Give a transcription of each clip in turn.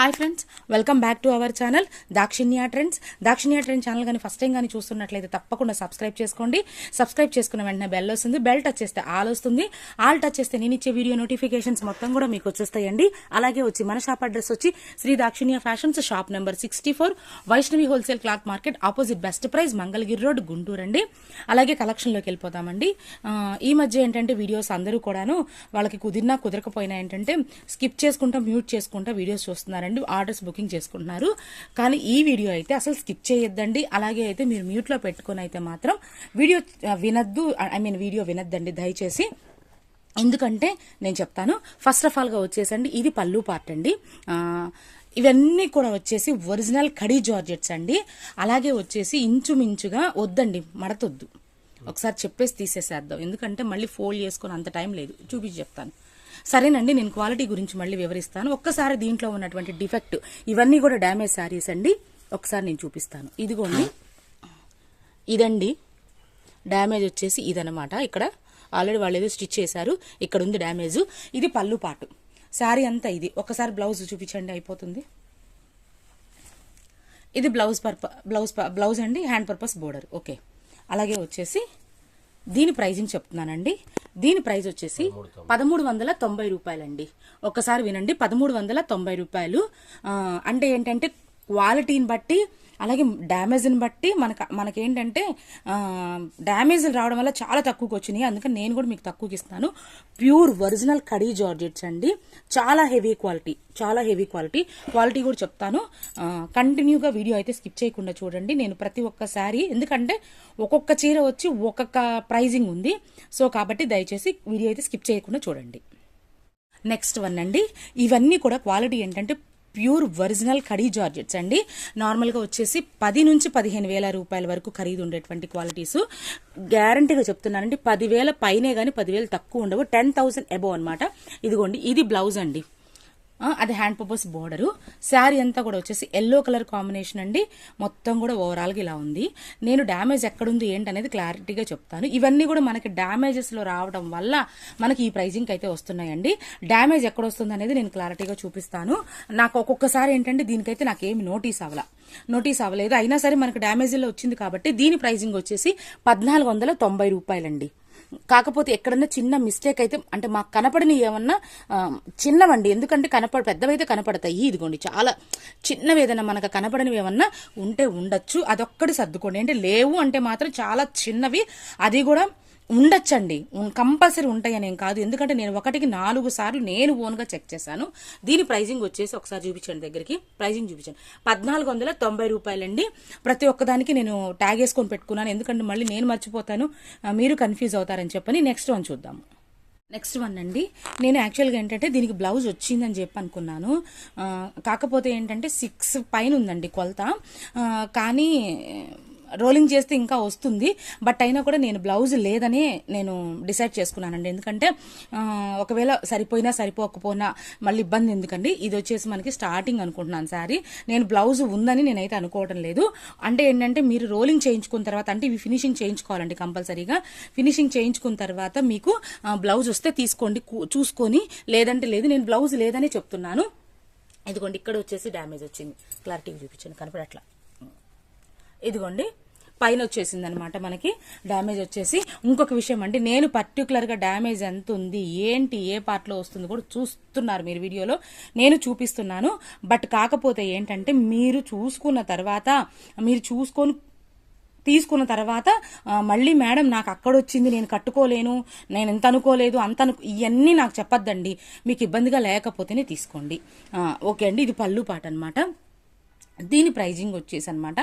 Hi friends welcome back to our channel Dakshinya trends. Dakshinya trend channel కానీ first time కానీ చూస్తున్నట్లయితే తప్పకుండా subscribe చేసుకోండి. సబ్స్క్రైబ్ చేసుకున్న వెంటనే బెల్ వస్తుంది. బెల్ టచ్ చేస్తే ఆల్ వస్తుంది. ఆల్ టచ్ చేస్తే నేను ఇచ్చే వీడియో నోటిఫికేషన్స్ మొత్తం కూడా మీకు వచ్చేస్తాయండి. అలాగే వచ్చి మన షాప్ అడ్రస్ వచ్చి Shri Dakshinya fashions shop number sixty four Vaishnavi wholesale cloth market opposite best price Mangalagiri road Guntur అండి. అలాగే కలెక్షన్లోకి వెళ్ళిపోతామండి ఈ మధ్య ఏంటంటే వీడియోస్ అందరూ కూడాను వాళ్ళకి కుదిరినా కుదరకపోయినా ఏంటంటే స్కిప్ చేసుకుంటా మ్యూట్ చేసుకుంటా వీడియోస్ చూస్తున్నారండి. ఆర్డర్స్ బుకింగ్ చేసుకుంటున్నారు. కానీ ఈ వీడియో అయితే అసలు స్కిప్ చేయొద్దండి. అలాగే అయితే మీరు మ్యూట్లో పెట్టుకొని అయితే మాత్రం వీడియో వినద్దు ఐ మీన్ వీడియో వినద్దండి దయచేసి. ఎందుకంటే నేను చెప్తాను ఫస్ట్ ఆఫ్ ఆల్గా వచ్చేసండి ఇది పళ్ళు పార్ట్ అండి. ఇవన్నీ కూడా వచ్చేసి ఒరిజినల్ కడీ జార్జెట్స్ అండి. అలాగే వచ్చేసి ఇంచుమించుగా వద్దండి మడతొద్దు. ఒకసారి చెప్పేసి తీసేసేద్దాం. ఎందుకంటే మళ్ళీ ఫోల్డ్ చేసుకొని అంత టైం లేదు. చూపించి చెప్తాను. సరేనండి నేను క్వాలిటీ గురించి మళ్ళీ వివరిస్తాను. ఒక్కసారి దీంట్లో ఉన్నటువంటి డిఫెక్ట్ ఇవన్నీ కూడా డ్యామేజ్ శారీస్ అండి. ఒకసారి నేను చూపిస్తాను. ఇదిగోండి. ఇదండి. డ్యామేజ్ వచ్చేసి ఇదనమాట ఇక్కడ. ఆల్రెడీ వాళ్ళు ఏదో స్టిచ్ చేశారు. ఇక్కడ ఉంది డ్యామేజ్. ఇది పళ్ళు పాటు. శారీ అంతా ఇది. ఒకసారి బ్లౌజ్ చూపించండి అయిపోతుంది. ఇది బ్లౌజ్ పర్ప బ్లౌజ్ ప- బ్లౌజ్ అండి హ్యాండ్ పర్పస్ బోర్డర్. ఓకే. అలాగే వచ్చేసి దీని ప్రైజింగ్ చెప్తున్నానండి. దీని ప్రైస్ వచ్చేసి పదమూడు వందల తొంభై రూపాయలండి. ఒక్కసారి వినండి పదమూడు వందల తొంభై రూపాయలు. అంటే ఏంటంటే క్వాలిటీని బట్టి అలాగే డ్యామేజ్ని బట్టి మనకు మనకేంటంటే డ్యామేజ్ రావడం వల్ల చాలా తక్కువకి వచ్చినాయి. అందుకని నేను కూడా మీకు తక్కువకి ఇస్తాను. ప్యూర్ ఒరిజినల్ కడీ జార్జెట్స్ అండి. చాలా హెవీ క్వాలిటీ చాలా హెవీ క్వాలిటీ. క్వాలిటీ కూడా చెప్తాను. కంటిన్యూగా వీడియో అయితే స్కిప్ చేయకుండా చూడండి. నేను ప్రతి ఒక్క శారీ ఎందుకంటే ఒక్కొక్క చీర వచ్చి ఒక్కొక్క ప్రైజింగ్ ఉంది. సో కాబట్టి దయచేసి వీడియో అయితే స్కిప్ చేయకుండా చూడండి. నెక్స్ట్ వన్ అండి. ఇవన్నీ కూడా క్వాలిటీ ఏంటంటే ప్యూర్ ఒరిజినల్ కడీ జార్జెట్స్ అండి. నార్మల్గా వచ్చేసి పది నుంచి పదిహేను వేల రూపాయల వరకు ఖరీదు ఉండేటువంటి క్వాలిటీస్ గ్యారంటీగా చెప్తున్నానండి పదివేల పైనే కానీ పదివేలు తక్కువ ఉండవు టెన్ థౌసండ్ అబోవ్ అనమాట ఇదిగోండి ఇది బ్లౌజ్ అండి. అది హ్యాండ్ పర్పస్ బోర్డరు శారీ అంతా కూడా వచ్చేసి ఎల్లో కలర్ కాంబినేషన్ అండి. మొత్తం కూడా ఓవరాల్గా ఇలా ఉంది. నేను డ్యామేజ్ ఎక్కడుంది ఏంటనేది క్లారిటీగా చెప్తాను. ఇవన్నీ కూడా మనకి డ్యామేజెస్లో రావడం వల్ల మనకి ఈ ప్రైజింగ్ అయితే వస్తున్నాయండి. డ్యామేజ్ ఎక్కడ వస్తుంది అనేది నేను క్లారిటీగా చూపిస్తాను. నాకు ఒక్కొక్కసారి ఏంటంటే దీనికైతే నాకు ఏమి నోటీస్ అవ్వాల. నోటీస్ అవ్వలేదు. అయినా సరే మనకు డ్యామేజ్లో వచ్చింది కాబట్టి దీని ప్రైజింగ్ వచ్చేసి పద్నాలుగు వందల తొంభై రూపాయలండి. కాకపోతే ఎక్కడన్నా చిన్న మిస్టేక్ అయితే అంటే మాకు కనపడిన ఏమన్నా చిన్నవండి. ఎందుకంటే కనపడ పెద్దవైతే కనపడతాయి. ఇదిగోండి చాలా చిన్నవి ఏదైనా మనకు కనపడనివి ఏమన్నా ఉంటే ఉండొచ్చు. అదొక్కటి సర్దుకోండి. అంటే లేవు అంటే మాత్రం చాలా చిన్నవి. అది కూడా ఉండొచ్చండి. కంపల్సరీ ఉంటాయని ఏం కాదు. ఎందుకంటే నేను ఒకటికి నాలుగు సార్లు నేను ఓన్గా చెక్ చేశాను. దీని ప్రైజింగ్ వచ్చేసి ఒకసారి చూపించండి దగ్గరికి. ప్రైజింగ్ చూపించండి. పద్నాలుగు వందల తొంభై రూపాయలండి. ప్రతి ఒక్కదానికి నేను ట్యాగ్ వేసుకొని పెట్టుకున్నాను. ఎందుకంటే మళ్ళీ నేను మర్చిపోతాను. మీరు కన్ఫ్యూజ్ అవుతారని చెప్పని నెక్స్ట్ వన్ చూద్దాము నెక్స్ట్ వన్ అండి. నేను యాక్చువల్గా ఏంటంటే దీనికి బ్లౌజ్ వచ్చిందని చెప్పి అనుకున్నాను. కాకపోతే ఏంటంటే సిక్స్ పైన ఉందండి కొలత. కానీ రోలింగ్ చేస్తే ఇంకా వస్తుంది. బట్ అయినా కూడా నేను బ్లౌజ్ లేదని నేను డిసైడ్ చేసుకున్నానండి. ఎందుకంటే ఒకవేళ సరిపోయినా సరిపోకపోయినా మళ్ళీ ఇబ్బంది ఎందుకండి? ఇది వచ్చేసి మనకి స్టార్టింగ్ అనుకుంటున్నాను సారీ. నేను బ్లౌజ్ ఉందని నేనైతే అనుకోవటం లేదు. అంటే ఏంటంటే మీరు రోలింగ్ చేయించుకున్న తర్వాత అంటే ఇవి ఫినిషింగ్ చేయించుకోవాలండి కంపల్సరీగా. ఫినిషింగ్ చేయించుకున్న తర్వాత మీకు బ్లౌజ్ వస్తే తీసుకోండి చూసుకొని లేదంటే లేదు నేను బ్లౌజ్ లేదని చెప్తున్నాను. ఇదిగోండి ఇక్కడ వచ్చేసి డ్యామేజ్ వచ్చింది. క్లారిటీ చూపించండి కనపడట్లా. ఇదిగోండి పైన వచ్చేసింది అనమాట మనకి డ్యామేజ్ వచ్చేసి. ఇంకొక విషయం అండి నేను పర్టికులర్గా డ్యామేజ్ ఎంత ఉంది ఏంటి ఏ పార్ట్లో వస్తుంది కూడా చూస్తున్నారు మీరు వీడియోలో. నేను చూపిస్తున్నాను బట్ కాకపోతే ఏంటంటే మీరు చూసుకున్న తర్వాత మీరు చూసుకొని తీసుకున్న తర్వాత మళ్ళీ మేడం నాకు అక్కడ వచ్చింది నేను కట్టుకోలేను నేను ఎంత అనుకోలేదు అంత అను ఇవన్నీ నాకు చెప్పొద్దండి. మీకు ఇబ్బందిగా లేకపోతేనే తీసుకోండి. ఓకే అండి ఇది పళ్ళు పాట అనమాట దీని ప్రైజింగ్ వచ్చేసి అనమాట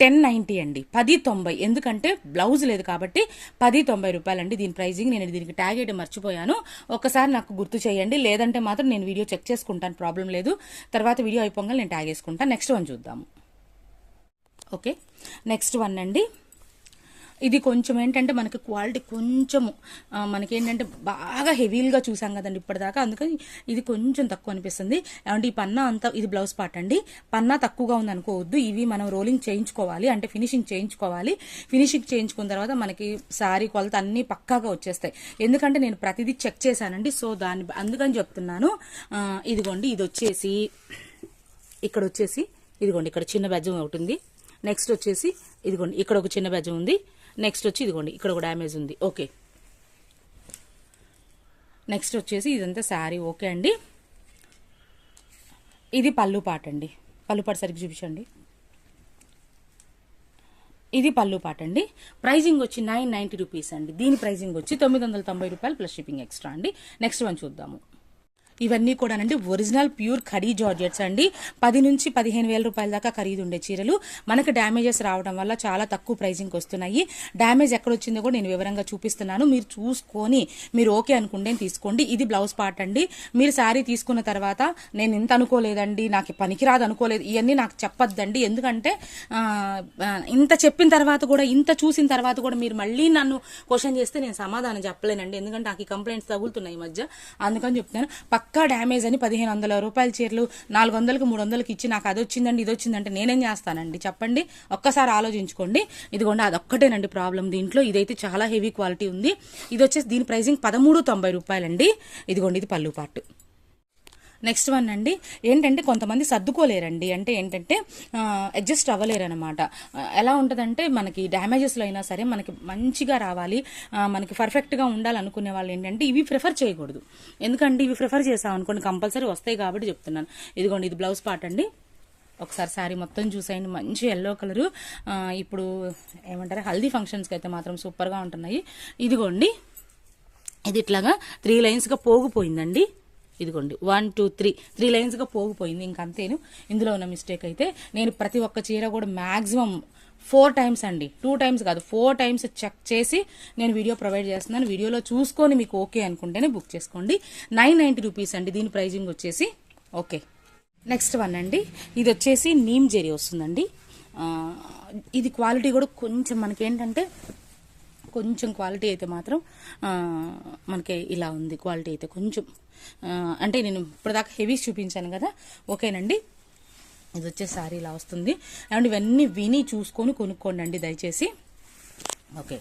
టెన్ నైంటీ అండి. పది తొంభై. ఎందుకంటే బ్లౌజ్ లేదు కాబట్టి పది తొంభై రూపాయలండి దీని ప్రైజింగ్ నేను దీనికి ట్యాగ్ వేయడం మర్చిపోయాను. ఒకసారి నాకు గుర్తు చేయండి. లేదంటే మాత్రం నేను వీడియో చెక్ చేసుకుంటాను. ప్రాబ్లం లేదు. తర్వాత వీడియో అయిపోగా నేను ట్యాగ్ వేసుకుంటాను నెక్స్ట్ వన్ చూద్దాము. ఓకే. నెక్స్ట్ వన్ అండి. ఇది కొంచెం ఏంటంటే మనకి క్వాలిటీ కొంచెము మనకేంటంటే బాగా హెవీగా చూసాం కదండి ఇప్పటిదాకా. అందుకని ఇది కొంచెం తక్కువ అనిపిస్తుంది. అంటే ఈ పన్నా అంతా ఇది బ్లౌజ్ పార్ట్ అండి. పన్నా తక్కువగా ఉంది అనుకోవద్దు ఇవి మనం రోలింగ్ చేయించుకోవాలి అంటే ఫినిషింగ్ చేయించుకోవాలి. ఫినిషింగ్ చేయించుకున్న తర్వాత మనకి శారీ కొలత అన్ని పక్కాగా వచ్చేస్తాయి. ఎందుకంటే నేను ప్రతిదీ చెక్ చేశానండి. సో దాన్ని అందుకని చెప్తున్నాను. ఇదిగోండి ఇది వచ్చేసి ఇక్కడ వచ్చేసి ఇదిగోండి ఇక్కడ చిన్న బెజ్జం ఒకటి ఉంది. నెక్స్ట్ వచ్చేసి ఇదిగోండి ఇక్కడ ఒక చిన్న బెజ్జం ఉంది. నెక్స్ట్ వచ్చి ఇదిగోండి ఇక్కడ ఒక డ్యామేజ్ ఉంది. ఓకే నెక్స్ట్ వచ్చేసి ఇదంతా శారీ ఓకే అండి. ఇది పళ్ళు పాట అండి. పళ్ళు పాట సరిగ్గా చూపించండి. ఇది పళ్ళు పాట అండి. ప్రైజింగ్ వచ్చి నైన్ నైంటీ రూపీస్ అండి. దీని ప్రైజింగ్ వచ్చి తొమ్మిది వందల తొంభై రూపాయలు ప్లస్ షిప్పింగ్ ఎక్స్ట్రా అండి. నెక్స్ట్ వన్ చూద్దాము. ఇవన్నీ కూడానండి ఒరిజినల్ ప్యూర్ ఖడీ జార్జెట్స్ అండి. పది నుంచి పదిహేను వేల రూపాయల దాకా ఖరీదు ఉండే చీరలు. మనకు డ్యామేజెస్ రావడం వల్ల చాలా తక్కువ ప్రైజింగ్కి వస్తున్నాయి. డ్యామేజ్ ఎక్కడ వచ్చిందో కూడా నేను వివరంగా చూపిస్తున్నాను. మీరు చూసుకొని మీరు ఓకే అనుకుంటే తీసుకోండి. ఇది బ్లౌజ్ పార్ట్ అండి. మీరు శారీ తీసుకున్న తర్వాత నేను ఇంత అనుకోలేదండి నాకు పనికిరాదు అనుకోలేదు ఇవన్నీ నాకు చెప్పొద్దండి. ఎందుకంటే ఇంత చెప్పిన తర్వాత కూడా ఇంత చూసిన తర్వాత కూడా మీరు మళ్ళీ నన్ను క్వశ్చన్ చేస్తే నేను సమాధానం చెప్పలేనండి. ఎందుకంటే నాకు ఈ కంప్లైంట్స్ తగులుతున్నాయి ఈ మధ్య. అందుకని చెప్తాను పక్క డ్యామేజ్ అని పదిహేను వందల రూపాయల చీరలు నాలుగు వందలకు మూడు వందలకి ఇచ్చి నాకు అది వచ్చిందండి ఇది వచ్చిందంటే నేనేం చేస్తానండి? చెప్పండి. ఒక్కసారి ఆలోచించుకోండి. ఇదిగోండి అదొక్కటేనండి ప్రాబ్లం దీంట్లో ఇదైతే చాలా హెవీ క్వాలిటీ ఉంది. ఇది వచ్చేసి దీని ప్రైసింగ్ పదమూడు తొంభై రూపాయలండి. ఇదిగోండి ఇది పళ్ళు పాటు. నెక్స్ట్ వన్ అండి ఏంటంటే కొంతమంది సర్దుకోలేరండి. అంటే ఏంటంటే అడ్జస్ట్ అవ్వలేరు అనమాట ఎలా ఉంటుందంటే మనకి డ్యామేజెస్లో అయినా సరే మనకి మంచిగా రావాలి. మనకి పర్ఫెక్ట్గా ఉండాలనుకునే వాళ్ళు ఏంటంటే ఇవి ప్రిఫర్ చేయకూడదు. ఎందుకంటే ఇవి ప్రిఫర్ చేసామనుకోండి కంపల్సరీ వస్తాయి కాబట్టి చెప్తున్నాను. ఇదిగోండి ఇది బ్లౌజ్ పార్ట్ అండి. ఒకసారి శారీ మొత్తం చూసేయండి మంచి ఎల్లో కలరు. ఇప్పుడు ఏమంటారు హల్దీ ఫంక్షన్స్కి అయితే మాత్రం సూపర్గా ఉంటున్నాయి. ఇదిగోండి ఇది ఇట్లాగా త్రీ లైన్స్గా పోగిపోయిందండి. ఇదిగోండి వన్ టూ త్రీ త్రీ లైన్స్గా పోగిపోయింది ఇంకంతేను ఇందులో ఉన్న మిస్టేక్ అయితే నేను ప్రతి ఒక్క చీర కూడా మ్యాక్సిమం ఫోర్ టైమ్స్ అండి. టూ టైమ్స్ కాదు ఫోర్ టైమ్స్ చెక్ చేసి నేను వీడియో ప్రొవైడ్ చేస్తున్నాను. వీడియోలో చూసుకొని మీకు ఓకే అనుకుంటేనే బుక్ చేసుకోండి. నైన్ నైంటీ రూపీస్ అండి దీని ప్రైజింగ్ వచ్చేసి. ఓకే నెక్స్ట్ వన్ అండి ఇది వచ్చేసి నీమ్ జెరీ వస్తుందండి. ఇది క్వాలిటీ కూడా కొంచెం మనకేంటంటే కొంచెం క్వాలిటీ అయితే మాత్రం మనకి ఇలా ఉంది క్వాలిటీ అయితే కొంచెం. అంటే నేను ఇప్పటిదాకా హెవీస్ చూపించాను కదా ఓకేనండి? ఇది వచ్చే సారీ ఇలా వస్తుంది. అండ్ ఇవన్నీ విని చూసుకొని కొనుక్కోండి అండి దయచేసి. ఓకే.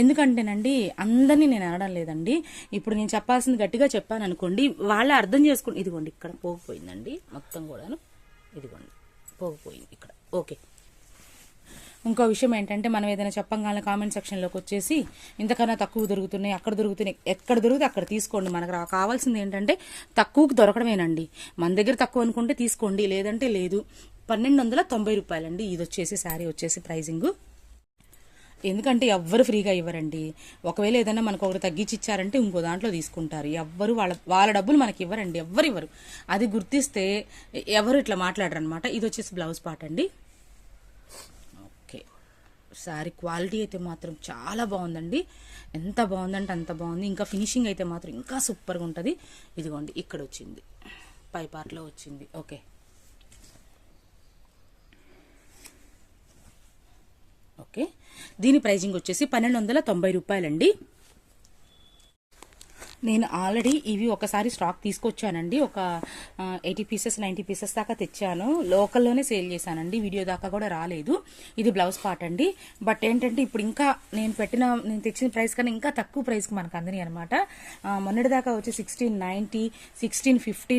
ఎందుకంటేనండి అందరినీ నేను అనడం లేదండి. ఇప్పుడు నేను చెప్పాల్సింది గట్టిగా చెప్పాను అనుకోండి వాళ్ళే అర్థం చేసుకుని ఇదిగోండి ఇక్కడ పోగిపోయిందండి మొత్తం కూడాను ఇదిగోండి పోగిపోయింది ఇక్కడ. ఓకే. ఇంకో విషయం ఏంటంటే మనం ఏదైనా చెప్పంగానే కామెంట్ సెక్షన్లోకి వచ్చేసి ఇంతకన్నా తక్కువ దొరుకుతున్నాయి అక్కడ దొరుకుతున్నాయి ఎక్కడ దొరికితే అక్కడ తీసుకోండి. మనకు రా- కావాల్సింది ఏంటంటే తక్కువకి దొరకడమేనండి. మన దగ్గర తక్కువ అనుకుంటే తీసుకోండి లేదంటే లేదు. పన్నెండు వందల తొంభై రూపాయలండి. ఇది వచ్చేసి శారీ వచ్చేసి ప్రైజింగ్ ఎందుకంటే ఎవ్వరు ఫ్రీగా ఇవ్వరండి. ఒకవేళ ఏదైనా మనకు ఒకరు తగ్గించి ఇచ్చారంటే ఇంకో దాంట్లో తీసుకుంటారు. ఎవ్వరు వాళ్ళ వాళ్ళ డబ్బులు మనకి ఇవ్వరండి. ఎవ్వరు ఇవ్వరు. అది గుర్తిస్తే ఎవరు ఇట్లా మాట్లాడరు అనమాట ఇది వచ్చేసి బ్లౌజ్ పార్ట్ అండి. శారీ క్వాలిటీ అయితే మాత్రం చాలా బాగుందండి. ఎంత బాగుందంటే అంత బాగుంది. ఇంకా ఫినిషింగ్ అయితే మాత్రం ఇంకా సూపర్గా ఉంటుంది. ఇదిగోండి ఇక్కడ వచ్చింది. పై పార్ట్లో వచ్చింది. ఓకే. ఓకే. దీని ప్రైజింగ్ వచ్చేసి పన్నెండు వందల తొంభై రూపాయలండి. నేను ఆల్రెడీ ఇవి ఒకసారి స్టాక్ తీసుకొచ్చానండి. ఒక ఎయిటీ పీసెస్ నైంటీ పీసెస్ దాకా తెచ్చాను. లోకల్లోనే సేల్ చేశానండి. వీడియో దాకా కూడా రాలేదు. ఇది బ్లౌజ్ పార్ట్ అండి. బట్ ఏంటంటే ఇప్పుడు ఇంకా నేను పెట్టిన నేను తెచ్చిన ప్రైస్ కన్నా ఇంకా తక్కువ ప్రైస్కి మనకు అందని అనమాట మొన్నటి దాకా వచ్చి sixteen ninety sixteen fifty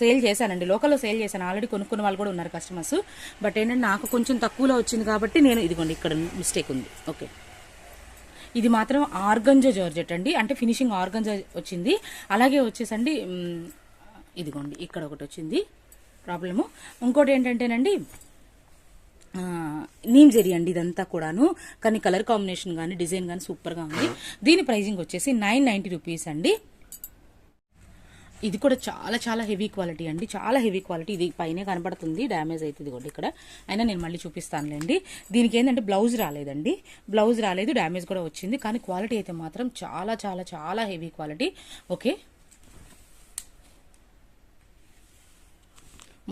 sale చేశానండి. లోకల్లో సేల్ చేశాను. ఆల్రెడీ కొనుక్కున్న వాళ్ళు కూడా ఉన్నారు కస్టమర్స్. బట్ ఏంటంటే నాకు కొంచెం తక్కువలో వచ్చింది కాబట్టి నేను ఇదిగోండి ఇక్కడ మిస్టేక్ ఉంది. ఓకే. ఇది మాత్రం ఆర్గంజా జార్జెట్ అండి. అంటే ఫినిషింగ్ ఆర్గంజో వచ్చింది. అలాగే వచ్చేసండి ఇదిగోండి ఇక్కడ ఒకటి వచ్చింది. ప్రాబ్లము. ఇంకోటి ఏంటంటేనండి నీమ్ జెరీ అండి ఇదంతా కూడాను. కానీ కలర్ కాంబినేషన్ కానీ డిజైన్ కానీ సూపర్గా ఉంది. దీని ప్రైజింగ్ వచ్చేసి నైన్ నైంటీ రూపీస్ అండి. ఇది కూడా చాలా చాలా హెవీ క్వాలిటీ అండి. చాలా హెవీ క్వాలిటీ ఇది పైనే కనబడుతుంది. డ్యామేజ్ అవుతుంది కూడా ఇక్కడ. అయినా నేను మళ్ళీ చూపిస్తానులేండి. దీనికి ఏంటంటే బ్లౌజ్ రాలేదండి. బ్లౌజ్ రాలేదు. డ్యామేజ్ కూడా వచ్చింది. కానీ క్వాలిటీ అయితే మాత్రం చాలా చాలా చాలా హెవీ క్వాలిటీ ఓకే?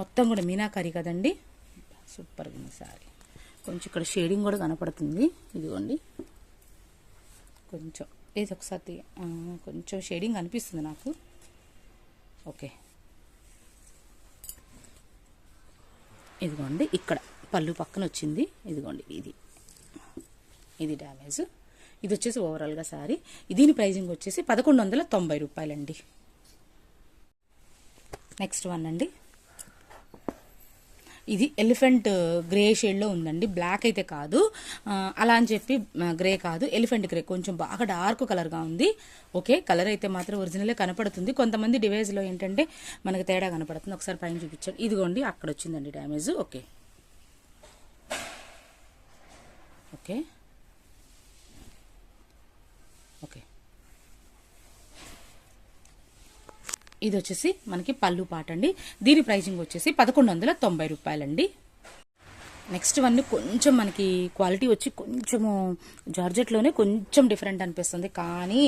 మొత్తం కూడా మీనాకరి కదండి. సూపర్గా ఉంది సారీ. కొంచెం ఇక్కడ షేడింగ్ కూడా కనపడుతుంది. ఇదిగోండి. కొంచెం ఇది ఒకసారి కొంచెం షేడింగ్ అనిపిస్తుంది నాకు. ఓకే. ఇదిగోండి ఇక్కడ పళ్ళు పక్కన వచ్చింది. ఇదిగోండి ఇది. ఇది డ్యామేజ్ ఇది వచ్చేసి ఓవరాల్గా సారీ. దీని ప్రైజింగ్ వచ్చేసి పదకొండు వందల తొంభై రూపాయలండి. నెక్స్ట్ వన్ అండి. ఇది ఎలిఫెంట్ గ్రే షేడ్లో ఉందండి. బ్లాక్ అయితే కాదు. అలా అని చెప్పి గ్రే కాదు. Elephant grey. కొంచెం బాగా డార్క్ కలర్గా ఉంది. ఓకే. కలర్ అయితే మాత్రం ఒరిజినలే కనపడుతుంది. కొంతమంది డివైస్లో ఏంటంటే మనకు తేడా కనపడుతుంది. ఒకసారి పైన చూపించండి. ఇదిగోండి అక్కడ వచ్చిందండి డ్యామేజ్. ఓకే. ఓకే. ఇది వచ్చేసి మనకి పళ్ళు పాట అండి. దీని ప్రైజింగ్ వచ్చేసి పదకొండు వందల తొంభై రూపాయలండి. నెక్స్ట్ వన్ కొంచెం మనకి క్వాలిటీ వచ్చి కొంచెము జార్జెట్లోనే కొంచెం డిఫరెంట్ అనిపిస్తుంది. కానీ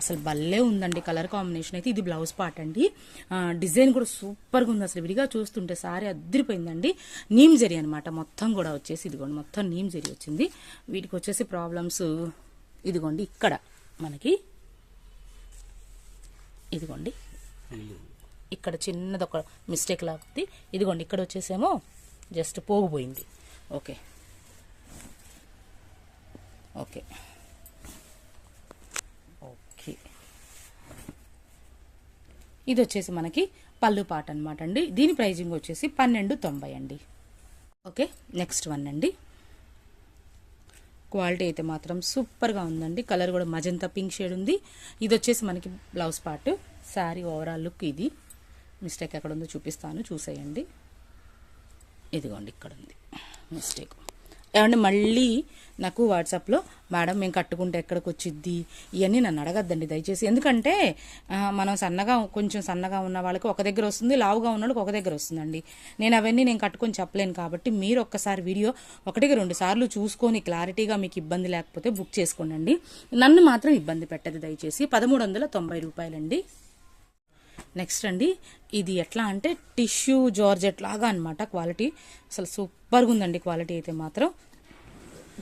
అసలు భలే ఉందండి కలర్ కాంబినేషన్ అయితే. ఇది బ్లౌజ్ పార్ట్ అండి. డిజైన్ కూడా సూపర్గా ఉంది. అసలు విడిగా చూస్తుంటే సారీ అద్దరిపోయిందండి నీమ్ జరీ అనమాట మొత్తం కూడా వచ్చేసి ఇదిగోండి. మొత్తం నీమ్ జరీ వచ్చింది. వీటికి వచ్చేసి ప్రాబ్లమ్స్ ఇదిగోండి. ఇక్కడ మనకి ఇదిగోండి. ఇక్కడ చిన్నది ఒక మిస్టేక్ లాగుద్ది ఇదిగోండి ఇక్కడ వచ్చేసేమో జస్ట్ పోగిపోయింది. ఓకే. ఓకే. ఓకే. ఇది వచ్చేసి మనకి పళ్ళు పాట అనమాట అండి. దీని ప్రైజింగ్ వచ్చేసి పన్నెండు తొంభై అండి. ఓకే నెక్స్ట్ వన్ అండి. క్వాలిటీ అయితే మాత్రం సూపర్గా ఉందండి. కలర్ కూడా మజంతా పింక్ షేడ్ ఉంది. ఇది వచ్చేసి మనకి blouse part sari overall look ఇది. మిస్టేక్ ఎక్కడ ఉందో చూపిస్తాను. చూసేయండి. ఇదిగోండి ఇక్కడ ఉంది మిస్టేక్. ఏమంటే మళ్ళీ నాకు వాట్సాప్లో మేడం మేము కట్టుకుంటే ఎక్కడికి వచ్చిద్ది ఇవన్నీ నన్ను అడగద్దండి దయచేసి. ఎందుకంటే మనం సన్నగా కొంచెం సన్నగా ఉన్న వాళ్ళకి ఒక దగ్గర వస్తుంది లావుగా ఉన్న వాళ్ళకి ఒక దగ్గర వస్తుందండి. నేను అవన్నీ నేను కట్టుకొని చెప్పలేను కాబట్టి మీరు ఒక్కసారి వీడియో ఒకటికి రెండు సార్లు చూసుకొని క్లారిటీగా మీకు ఇబ్బంది లేకపోతే బుక్ చేసుకోండి నన్ను మాత్రం ఇబ్బంది పెట్టదు దయచేసి. పదమూడు వందల తొంభై రూపాయలండి. నెక్స్ట్ అండి ఇది ఎట్లా అంటే టిష్యూ జార్జెట్ లాగా అనమాట క్వాలిటీ. అసలు సూపర్గా ఉందండి క్వాలిటీ అయితే మాత్రం.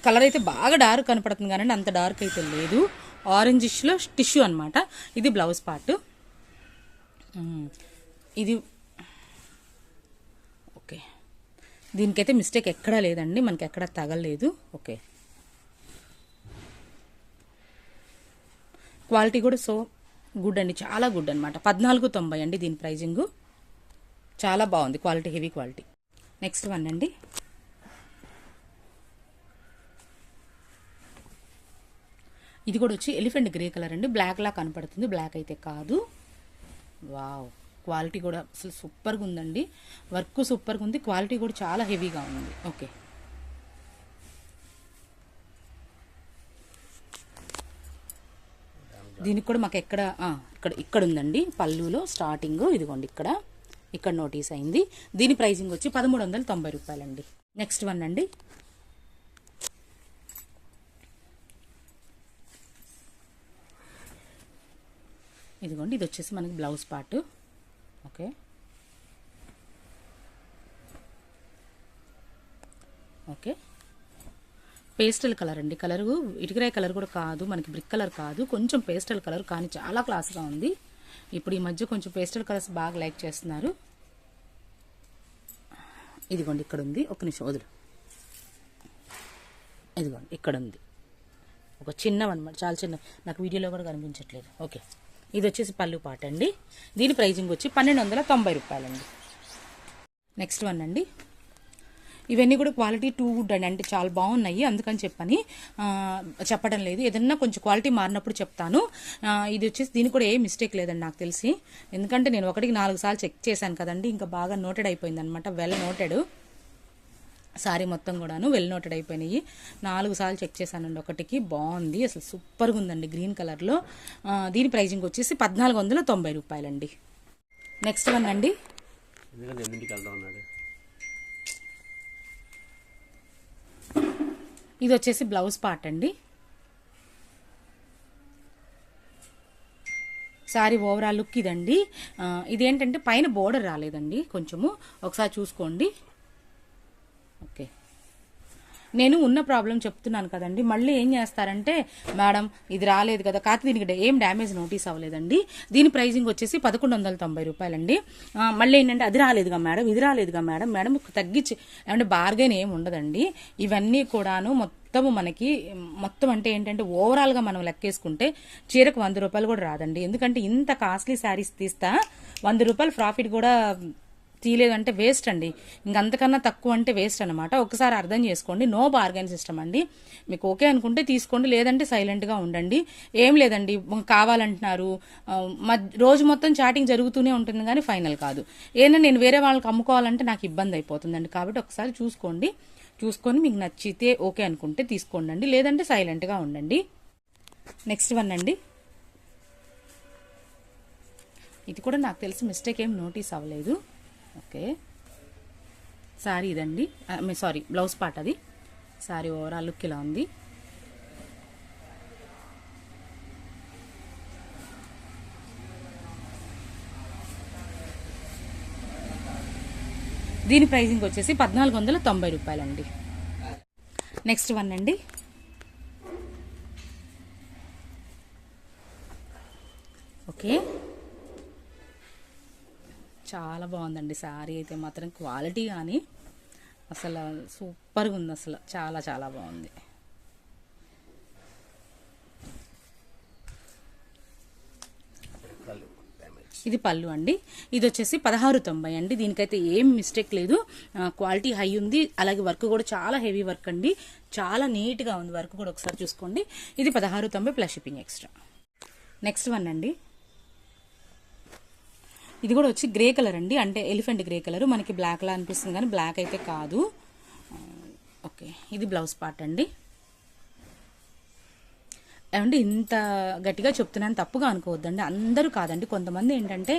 కలర్ అయితే బాగా డార్క్ కనపడుతుంది కానీ అంత డార్క్ అయితే లేదు. ఆరెంజిష్లో టిష్యూ అనమాట ఇది బ్లౌజ్ పార్ట్. ఇది ఓకే. దీనికైతే మిస్టేక్ ఎక్కడా లేదండి మనకి ఎక్కడా తగలేదు. ఓకే. క్వాలిటీ కూడా సో గుడ్ అండి చాలా గుడ్ అనమాట పద్నాలుగు తొంభై అండి దీని ప్రైజింగ్. చాలా బాగుంది quality heavy quality. Next one అండి. ఇది కూడా వచ్చి ఎలిఫెంట్ గ్రే కలర్ అండి. బ్లాక్ లా కనపడుతుంది బ్లాక్ అయితే కాదు. వావ్ క్వాలిటీ కూడా అసలు సూపర్గా ఉందండి వర్క్ సూపర్గా ఉంది క్వాలిటీ కూడా చాలా హెవీగా ఉంది. ఓకే. దీనికి కూడా మాకు ఎక్కడ ఇక్కడ ఇక్కడ ఉందండి. పళ్ళులో స్టార్టింగ్ ఇదిగోండి ఇక్కడ. ఇక్కడ నోటీస్ అయింది. దీని ప్రైజింగ్ వచ్చి పదమూడు వందల తొంభై రూపాయలండి. నెక్స్ట్ వన్ అండి. ఇదిగోండి ఇది వచ్చేసి మనకి blouse part okay okay pastel colour అండి. కలరు ఇటుకరాయ కలర్ కూడా కాదు మనకి బ్రిక్ కలర్ కాదు. కొంచెం పేస్టల్ కలర్ కానీ చాలా క్లాస్గా ఉంది. ఇప్పుడు ఈ మధ్య కొంచెం పేస్టల్ కలర్స్ బాగా లైక్ చేస్తున్నారు. ఇదిగోండి ఇక్కడ ఉంది. ఒక నిమిషం వదులు. ఇదిగోండి ఇక్కడ ఉంది. ఒక చిన్నవి అనమాట చాలా చిన్న నాకు వీడియోలో కూడా కనిపించట్లేదు. ఓకే. ఇది వచ్చేసి పళ్ళు పాట అండి. దీని ప్రైజింగ్ వచ్చి పన్నెండు వందల తొంభై రూపాయలండి. నెక్స్ట్ వన్ అండి. ఇవన్నీ కూడా క్వాలిటీ టూ గుడ్ అండి. అంటే చాలా బాగున్నాయి. అందుకని చెప్పని చెప్పడం లేదు. ఏదన్నా కొంచెం క్వాలిటీ మారినప్పుడు చెప్తాను. ఇది వచ్చేసి దీనికి కూడా ఏ మిస్టేక్ లేదండి నాకు తెలిసి. ఎందుకంటే నేను ఒకటికి నాలుగు సార్లు చెక్ చేశాను కదండి. ఇంకా బాగా నోటెడ్ అయిపోయింది అనమాట వెల్ నోటెడ్. సారీ మొత్తం కూడాను వెల్ నోటెడ్ అయిపోయినాయి. నాలుగు సార్లు చెక్ చేశానండి ఒకటికి. బాగుంది. అసలు సూపర్గా ఉందండి గ్రీన్ కలర్లో. దీని ప్రైజింగ్ వచ్చేసి పద్నాలుగు వందల తొంభై రూపాయలండి. నెక్స్ట్ వన్ అండి. ఇది వచ్చేసి బ్లౌజ్ పార్ట్ అండి. సారీ ఓవరాల్ లుక్ ఇదండి. ఇదేంటంటే పైన బోర్డర్ రాలేదండి కొంచెము. ఒకసారి చూసుకోండి. ఓకే. నేను ఉన్న ప్రాబ్లం చెప్తున్నాను కదండి. మళ్ళీ ఏం చేస్తారంటే మేడం ఇది రాలేదు కదా కాకపోతే దీనికి ఏం డ్యామేజ్ నోటీస్ అవ్వలేదండి. దీని ప్రైజింగ్ వచ్చేసి పదకొండు వందల తొంభై రూపాయలండి. మళ్ళీ ఏంటంటే అది రాలేదుగా మేడం ఇది రాలేదుగా మేడం మేడం తగ్గించి అంటే బార్గెన్ ఏం ఉండదండి. ఇవన్నీ కూడాను మొత్తం మొత్తము మనకి మొత్తం అంటే ఏంటంటే ఓవరాల్గా మనం లెక్కేసుకుంటే చీరకు వంద రూపాయలు కూడా రాదండి. ఎందుకంటే ఇంత కాస్ట్లీ శారీస్ తీస్తా వంద రూపాయలు ప్రాఫిట్ కూడా తీయలేదంటే వేస్ట్ అండి. ఇంకంతకన్నా తక్కువ అంటే వేస్ట్ అనమాట ఒకసారి అర్థం చేసుకోండి. నో బార్గెన్ సిస్టమ్ అండి. మీకు ఓకే అనుకుంటే తీసుకోండి. లేదంటే సైలెంట్గా ఉండండి. ఏం లేదండి. కావాలంటున్నారు. రోజు మొత్తం చాటింగ్ జరుగుతూనే ఉంటుంది కానీ ఫైనల్ కాదు. ఏదైనా నేను వేరే వాళ్ళకి అమ్ముకోవాలంటే నాకు ఇబ్బంది అయిపోతుందండి. కాబట్టి ఒకసారి చూసుకోండి. చూసుకొని మీకు నచ్చితే ఓకే అనుకుంటే తీసుకోండి లేదంటే సైలెంట్గా ఉండండి. నెక్స్ట్ వన్ అండి. ఇది కూడా నాకు తెలిసి మిస్టేక్ ఏం నోటీస్ అవ్వలేదు. ఓకే. సారీ ఇదండి. సారీ బ్లౌజ్ పార్ట్ అది. సారీ ఓవరాల్ లుక్ ఇలా ఉంది. దీని ప్రైసింగ్ వచ్చేసి పద్నాలుగు వందల తొంభై రూపాయలండి. నెక్స్ట్ వన్ అండి. ఓకే. చాలా బాగుందండి శారీ అయితే మాత్రం క్వాలిటీ కానీ అసలు సూపర్గా ఉంది అసలు. చాలా చాలా బాగుంది. ఇది పళ్ళు అండి. ఇది వచ్చేసి పదహారు తొంభై అండి. దీనికైతే ఏం మిస్టేక్ లేదు. క్వాలిటీ హై ఉంది. అలాగే వర్క్ కూడా చాలా హెవీ వర్క్ అండి. చాలా నీట్గా ఉంది. వర్క్ కూడా ఒకసారి చూసుకోండి. ఇది పదహారు తొంభై plus shipping extra next one అండి. ఇది కూడా వచ్చి గ్రే కలర్ అండి. అంటే ఎలిఫెంట్ గ్రే కలర్. మనకి బ్లాక్లా అనిపిస్తుంది కానీ బ్లాక్ అయితే కాదు. ఓకే. ఇది బ్లౌజ్ పార్ట్ అండి. ఏమంటే ఇంత గట్టిగా చెప్తున్నాను తప్పుగా అనుకోవద్దండి. అందరూ కాదండి. కొంతమంది ఏంటంటే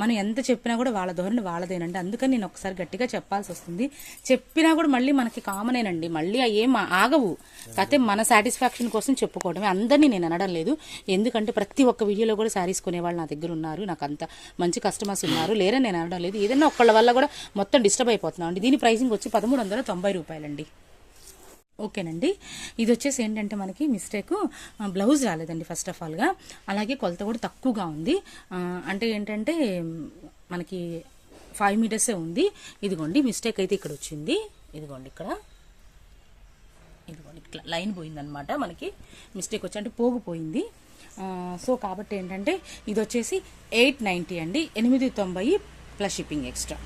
మనం ఎంత చెప్పినా కూడా వాళ్ళ ధోరణి వాళ్ళదేనండి. అందుకని నేను ఒకసారి గట్టిగా చెప్పాల్సి వస్తుంది. చెప్పినా కూడా మళ్ళీ మనకి కామనేనండి మళ్ళీ అవి ఏం ఆగవు. కాకపోతే మన సాటిస్ఫాక్షన్ కోసం చెప్పుకోవడమే. అందరినీ నేను అనడం లేదు. ఎందుకంటే ప్రతి ఒక్క వీడియోలో కూడా శారీస్ కొనేవాళ్ళు నా దగ్గర ఉన్నారు. నాకు అంత మంచి కస్టమర్స్ ఉన్నారు. లేరని నేను అనడం లేదు. ఏదైనా ఒక్కళ్ళ వల్ల కూడా మొత్తం డిస్టర్బ్ అయిపోతున్నాం అండి దీని ప్రైసింగ్ వచ్చి పదమూడు వందల తొంభై రూపాయలండి. ఓకేనండి. ఇది వచ్చేసి ఏంటంటే మనకి మిస్టేక్ బ్లౌజ్ రాలేదండి ఫస్ట్ ఆఫ్ ఆల్గా. అలాగే కొలత కూడా తక్కువగా ఉంది. అంటే ఏంటంటే మనకి ఫైవ్ మీటర్సే ఉంది. ఇదిగోండి మిస్టేక్ అయితే ఇక్కడ వచ్చింది. ఇదిగోండి ఇక్కడ. ఇదిగోండి ఇట్లా లైన్ పోయిందనమాట మనకి. మిస్టేక్ వచ్చి అంటే పోగుపోయింది సో కాబట్టి ఏంటంటే ఇది వచ్చేసి ఎయిట్ నైంటీ అండి. ఎనిమిది తొంభై ప్లస్ షిప్పింగ్ ఎక్స్ట్రా.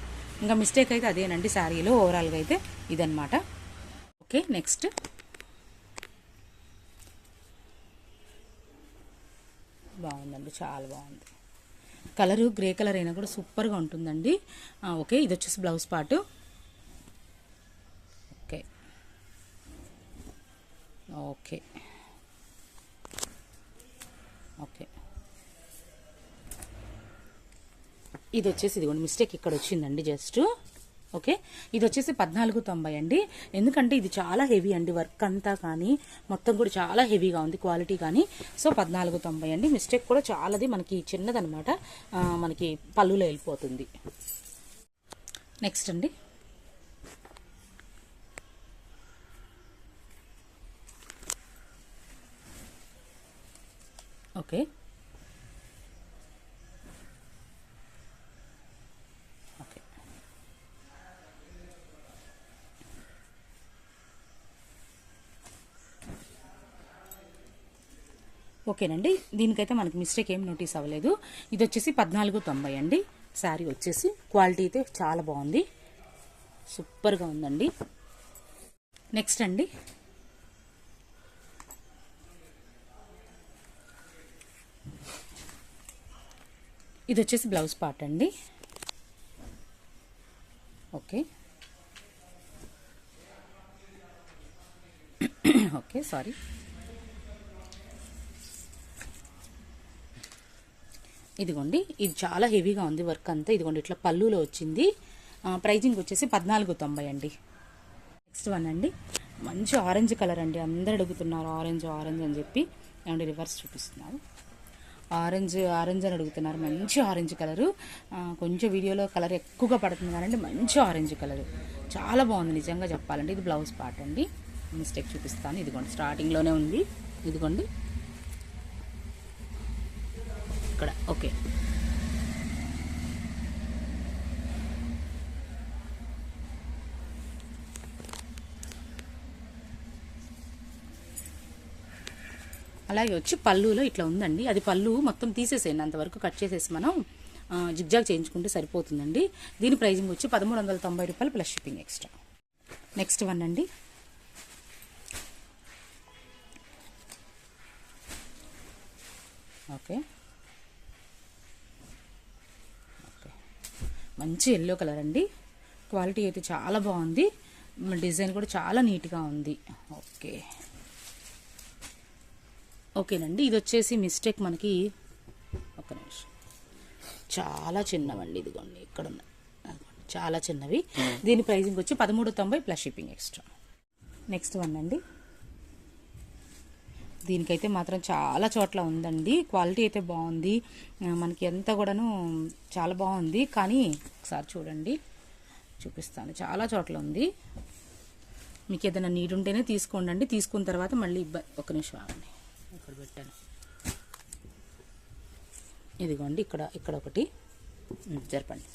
ఇంకా మిస్టేక్ అయితే అదేనండి శారీలో. ఓవరాల్గా అయితే ఇదనమాట ఓకే నెక్స్ట్ బాగుందండి చాలా బాగుంది. కలరు గ్రే కలర్ అయినా కూడా సూపర్గా ఉంటుందండి. ఓకే ఇది వచ్చేసి blouse part okay okay okay ఇది వచ్చేసి ఇదిగోండి మిస్టేక్ ఇక్కడ వచ్చిందండి జస్ట్ ఓకే? ఇది వచ్చేసి పద్నాలుగు తొంభై అండి. ఎందుకంటే ఇది చాలా హెవీ అండి వర్క్ అంతా కానీ మొత్తం కూడా చాలా హెవీగా ఉంది క్వాలిటీ కానీ. సో పద్నాలుగు తొంభై అండి. మిస్టేక్ కూడా చాలాది మనకి చిన్నదనమాట మనకి పళ్ళులో వెళ్ళిపోతుంది. నెక్స్ట్ అండి. Okay okay? ఓకేనండి. దీనికైతే మనకి మిస్టేక్ ఏం నోటీస్ అవ్వలేదు. ఇది వచ్చేసి పద్నాలుగు తొంభై అండి. శారీ వచ్చేసి క్వాలిటీ అయితే చాలా బాగుంది. సూపర్గా ఉందండి. నెక్స్ట్ అండి. ఇది వచ్చేసి బ్లౌజ్ పార్ట్ అండి. ఓకే. ఓకే సారీ. ఇదిగోండి ఇది చాలా హెవీగా ఉంది వర్క్ అంతా. ఇదిగోండి ఇట్లా పళ్ళులో వచ్చింది. ప్రైజింగ్ వచ్చేసి పద్నాలుగు తొంభై అండి. నెక్స్ట్ వన్ అండి. మంచి ఆరెంజ్ కలర్ అండి. అందరు అడుగుతున్నారు ఆరెంజ్ ఆరెంజ్ అని చెప్పి. ఏమంటే రివర్స్ చూపిస్తున్నారు. ఆరెంజ్ ఆరెంజ్ అని అడుగుతున్నారు. మంచి ఆరెంజ్ కలరు. కొంచెం వీడియోలో కలర్ ఎక్కువగా పడుతుంది కానీ మంచి ఆరెంజ్ కలర్. చాలా బాగుంది నిజంగా చెప్పాలంటే. ఇది బ్లౌజ్ పార్ట్ అండి. మిస్టేక్ చూపిస్తాను. ఇదిగోండి స్టార్టింగ్లోనే ఉంది. ఇదిగోండి. ఇక్కడ. ఓకే. అలాగే వచ్చి పళ్ళులో ఇట్లా ఉందండి. అది పళ్ళు మొత్తం తీసేసేయండి. అంతవరకు కట్ చేసేసి మనం జిగ్జాగ్ చేయించుకుంటే సరిపోతుందండి. దీని ప్రైజింగ్ వచ్చి పదమూడు వందల తొంభై రూపాయలు plus shipping extra. Next one అండి. ఓకే. మంచి ఎల్లో కలర్ అండి. క్వాలిటీ అయితే చాలా బాగుంది. డిజైన్ కూడా చాలా నీట్గా ఉంది. ఓకే ఓకేనండి ఇది వచ్చేసి మిస్టేక్ మనకి ఒక నిమిషం. చాలా చిన్నవండి ఇదిగోండి. ఇక్కడ ఉన్నాయి అదిగోండి, చాలా చిన్నవి. దీని ప్రైజింగ్ వచ్చి పదమూడు తొంభై plus shipping extra next one అండి. దీనికైతే మాత్రం చాలా చోట్ల ఉందండి. క్వాలిటీ అయితే బాగుంది. మనకి ఎంత కూడాను చాలా బాగుంది. కానీ ఒకసారి చూడండి. చూపిస్తాను. చాలా చోట్ల ఉంది. మీకు ఏదైనా నీడ్ ఉంటేనే తీసుకోండి అండి తీసుకున్న తర్వాత మళ్ళీ ఇబ్బ ఒక నిమిషం ఆగండి. ఇక్కడ పెట్టాను. ఇదిగోండి. ఇక్కడ ఇక్కడ ఒకటి. జరపండి.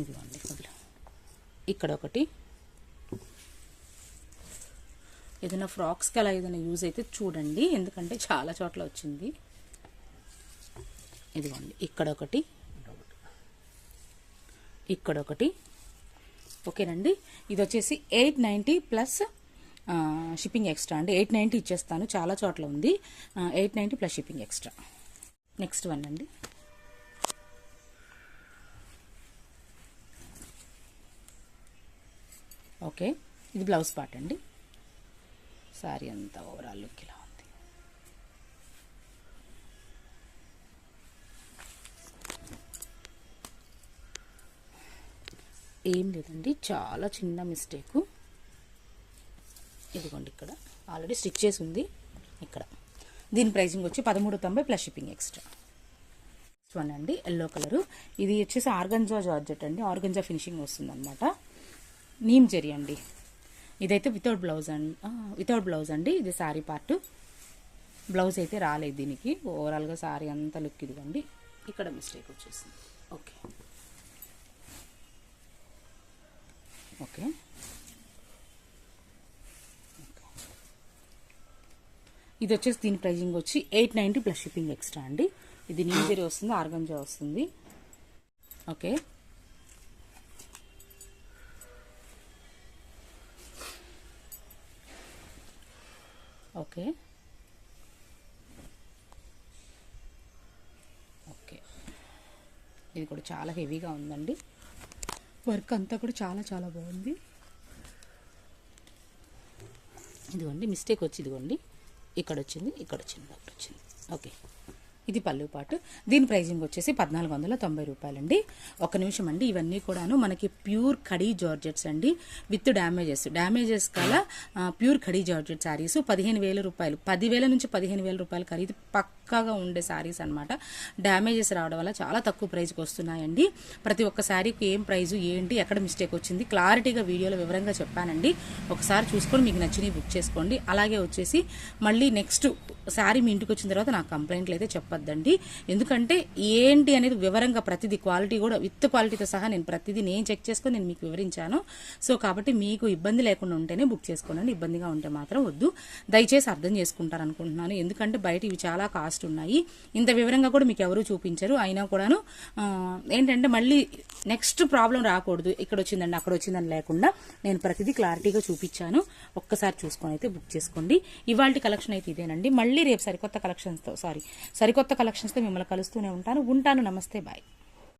ఇదిగోండి. ఇక్కడ ఒకటి. ఏదైనా ఫ్రాక్స్కి అలా ఏదైనా యూజ్ అయితే చూడండి. ఎందుకంటే చాలా చోట్ల వచ్చింది. ఇదిగోండి ఇక్కడ ఒకటి. ఇక్కడ ఒకటి. ఓకేనండి. ఇది వచ్చేసి eight ninety plus shipping extra అండి. ఎయిట్ నైంటీ ఇచ్చేస్తాను. చాలా చోట్ల ఉంది. Eight ninety plus shipping extra. Next one అండి. ఓకే. ఇది బ్లౌజ్ పార్ట్ అండి. శారీ అంతా ఓవరాల్ లుక్ ఇలా ఉంది. ఏం లేదండి చాలా చిన్న మిస్టేకు ఇదిగోండి ఇక్కడ. ఆల్రెడీ స్టిచ్ చేసి ఉంది. ఇక్కడ. దీని ప్రైసింగ్ వచ్చి పదమూడు తొంభై plus shipping extra next one అండి ఎల్లో కలరు ఇది వచ్చేసి ఆర్గంజా జార్జెట్ అండి. ఆర్గంజా ఫినిషింగ్ వస్తుంది అనమాట నీమ్ జెరీ అండి. ఇదైతే వితౌట్ బ్లౌజ్ అండి వితౌట్ బ్లౌజ్ అండి. ఇది శారీ పార్ట్ బ్లౌజ్ అయితే రాలేదు దీనికి. ఓవరాల్గా శారీ అంతా లుక్ ఇదిగోండి. ఇక్కడ మిస్టేక్ వచ్చేసింది. ఓకే ఓకే ఇది వచ్చేసి దీని ప్రైజింగ్ వచ్చి eight ninety plus shipping extra అండి. ఇది నీజరీ వస్తుంది ఆర్గంజా వస్తుంది. Okay okay. ఓకే. ఇది కూడా చాలా హెవీగా ఉందండి. వర్క్ అంతా కూడా చాలా చాలా బాగుంది. ఇదిగోండి మిస్టేక్ వచ్చి ఇదిగోండి. ఇక్కడ వచ్చింది ఇక్కడ వచ్చింది అక్కడ వచ్చింది ఓకే. ఇది పళ్ళు పాటు. దీని ప్రైజింగ్ వచ్చేసి పద్నాలుగు వందల తొంభై రూపాయలండి. ఒక నిమిషం అండి ఇవన్నీ కూడాను మనకి ప్యూర్ ఖడీ జార్జెట్స్ అండి విత్ డ్యామేజెస్ డ్యామేజెస్ కల ప్యూర్ ఖడీ జార్జెట్ శారీస్ పదిహేను వేల రూపాయలు. పదివేల నుంచి పదిహేను వేల రూపాయలు ఖరీదు పక్క పక్కాగా ఉండే శారీస్ అనమాట డ్యామేజెస్ రావడం వల్ల చాలా తక్కువ ప్రైజ్కి వస్తున్నాయండి. ప్రతి ఒక్క శారీకి ఏం ప్రైజు ఏంటి ఎక్కడ మిస్టేక్ వచ్చింది క్లారిటీగా వీడియోలో వివరంగా చెప్పానండి. ఒకసారి చూసుకొని మీకు నచ్చినవి బుక్ చేసుకోండి. అలాగే వచ్చేసి మళ్ళీ నెక్స్ట్ శారీ మీ ఇంటికి వచ్చిన తర్వాత నాకు కంప్లైంట్లు అయితే చెప్పొద్దండి. ఎందుకంటే ఏంటి అనేది వివరంగా ప్రతిదీ క్వాలిటీ కూడా విత్ క్వాలిటీతో సహా నేను ప్రతిదీ నేను చెక్ చేసుకొని నేను మీకు వివరించాను. సో కాబట్టి మీకు ఇబ్బంది లేకుండా ఉంటేనే బుక్ చేసుకోనండి. ఇబ్బందిగా ఉంటే మాత్రం వద్దు. దయచేసి అర్థం చేసుకుంటారు అనుకుంటున్నాను ఎందుకంటే బయట ఇవి చాలా కాస్ట్ ఉన్నాయి ఇంత వివరంగా కూడా మీకు ఎవరు చూపించరు. అయినా కూడాను ఏంటంటే మళ్ళీ నెక్స్ట్ ప్రాబ్లం రాకూడదు. ఇక్కడ వచ్చిందండి అక్కడ వచ్చిందని లేకుండా నేను ప్రతిదీ క్లారిటీగా చూపించాను. ఒక్కసారి చూసుకొని అయితే బుక్ చేసుకోండి. ఇవాళ కలెక్షన్ అయితే ఇదేనండి. మళ్ళీ రేపు సరికొత్త కలెక్షన్స్తో సారీ సరికొత్త కలెక్షన్స్తో మిమ్మల్ని కలుస్తూనే ఉంటాను. ఉంటాను. నమస్తే. బాయ్.